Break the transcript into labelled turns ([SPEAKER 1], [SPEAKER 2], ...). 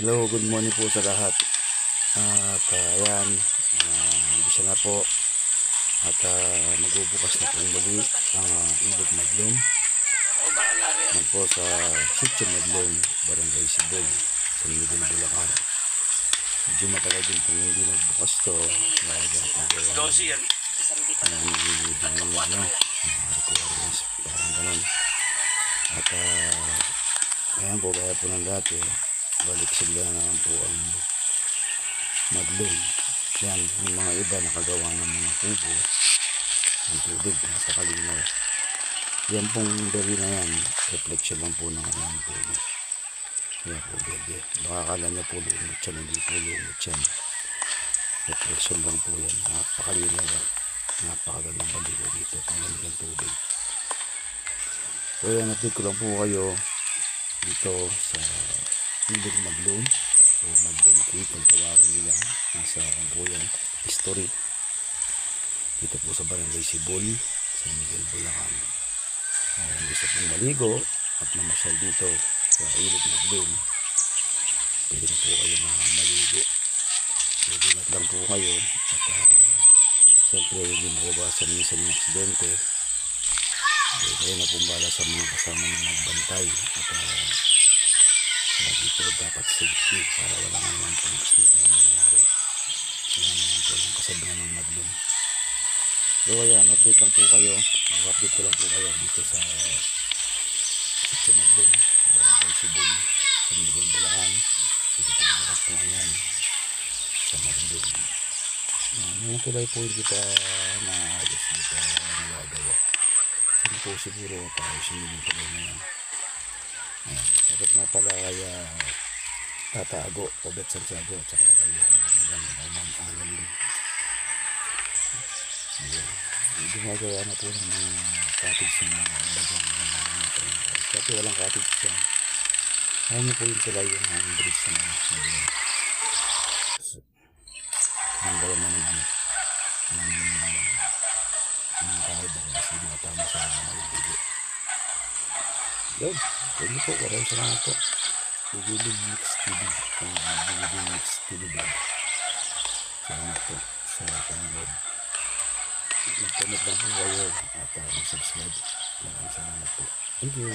[SPEAKER 1] Hello, good morning po sa lahat. At uh, ayan, uh, na po. At uh, magbubukas na po muli ang uh, ilog Madlum. Yan po sa Sitio Madlum, Barangay Sibol, San Miguel, Bulacan. Medyo matagal din po hindi nagbukas to. Dahil uh,
[SPEAKER 2] Dosi yan.
[SPEAKER 1] Ayan, yung ano, mga requirements, parang ganun. At uh, ayan po, kaya po ng dati, balik sila naman po ang madlum. Yan, yung mga iba nakagawa ng mga kubo ng tubig nasa kalinaw. Yan pong dali na yan, reflection lang po ng kanyang tubig. Kaya po, bebe. Baka akala niya po lumot siya, hindi po lumot yan. Reflection lang po yan. Napakalinaw. Napakagandang baligo dito. Malamig ang tubig. Yan, update ko lang po kayo dito sa Ilog Maglum o Maglum Creek kung tawagin nila. Nasa ang po yan? History. Dito po sa Barangay Sibol San Miguel Bulacan. Uh, gusto pong maligo at mamasyal dito sa Ilog Maglum pwede na po kayo maligo. Ingat lang po kayo. At uh, siyempre hindi maiwasan minsan yung aksidente. Kayo na pong bala sa mga kasama ng magbantay. At uh, lagi po dapat safety para wala naman pong accident na mangyari yan naman po yung kasabihan ng madlum. So ayan update lang po kayo. Update ko lang po kayo dito sa Sitio Madlum Barangay Sibol San Miguel Bulacan. Dito po po ngayon sa Madlum. Yung kulay po hindi pa naayos hindi pa nagagawa Saan po siguro tayo sinigil tuloy na yan. Bakit nga pala kaya tatago o Bet Santiago at saka kaya Madam Alman Angelin. Ayan. Gumagawa na po ng mga cottage ng mga bagang mga mga Dati walang cottage yan. Kaya niyo po yung tulay yung hanging bridge na mga Nanggawa na ng ano. Ng ng tao ba kasi matama sa mga malibig. Yun, you po. Maraming salamat po. Bugilin Mix TV. Bugilin Mix TV vlog. Salamat po sa panonood. Mag-comment lang po kayo at uh, mag-subscribe. Maraming salamat po. Thank you.